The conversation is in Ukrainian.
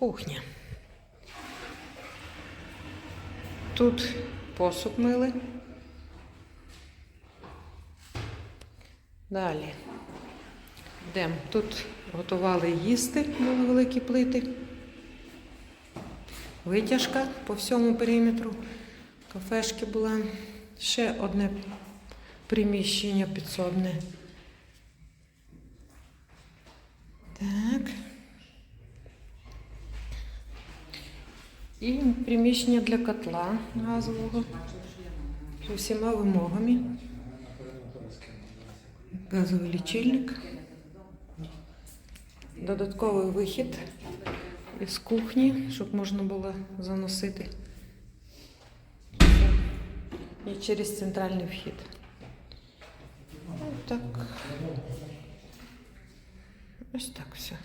Кухня. Тут посуд мили. Далі. Йдемо. Тут готували їсти, були великі плити. Витяжка по всьому периметру. Кафешки була. Ще одне приміщення підсобне. Так. І приміщення для котла газового з усіма вимогами. Газовий лічильник. Додатковий вихід із кухні, щоб можна було заносити. І через центральний вхід. Ось так. Ось так все.